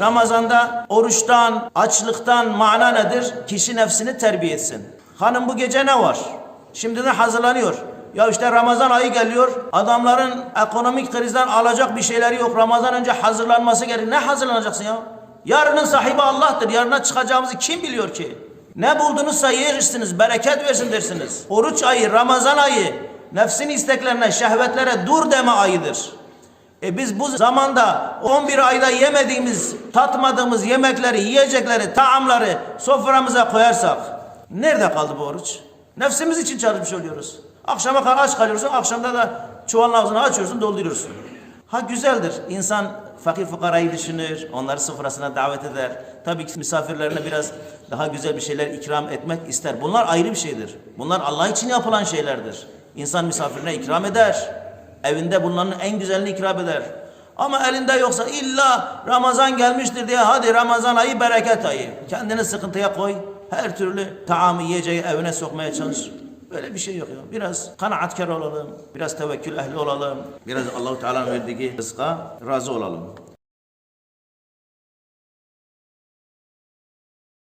Ramazanda oruçtan, açlıktan mana nedir? Kişi nefsini terbiye etsin. Hanım bu gece ne var? Şimdiden hazırlanıyor. Ya işte Ramazan ayı geliyor. Adamların ekonomik krizden alacak bir şeyleri yok. Ramazan önce hazırlanması gerekir. Ne hazırlanacaksın ya? Yarının sahibi Allah'tır. Yarına çıkacağımızı kim biliyor ki? Ne buldunuzsa yersiniz, bereket versin dersiniz. Oruç ayı, Ramazan ayı, nefsin isteklerine, şehvetlere dur deme ayıdır. E biz bu zamanda 11 ayda yemediğimiz, tatmadığımız yemekleri, yiyecekleri, taamları soframıza koyarsak nerede kaldı bu oruç? Nefsimiz için çalışmış oluyoruz. Akşama kadar aç kalıyorsun, akşamda da çuvalın ağzını açıyorsun, dolduruyorsun. Ha güzeldir. İnsan fakir fukarayı düşünür, onları sofrasına davet eder. Tabii ki misafirlerine biraz daha güzel bir şeyler ikram etmek ister. Bunlar ayrı bir şeydir. Bunlar Allah için yapılan şeylerdir. İnsan misafirine ikram eder. Evinde bunların en güzelini ikram eder. Ama elinde yoksa illa Ramazan gelmiştir diye hadi Ramazan ayı bereket ayı. Kendini sıkıntıya koy. Her türlü taamı yiyeceği evine sokmaya çalış. Böyle bir şey yok ya. Biraz kanaatkar olalım. Biraz tevekkül ehli olalım. Biraz Allahu Teala'nın verdiği rızka razı olalım.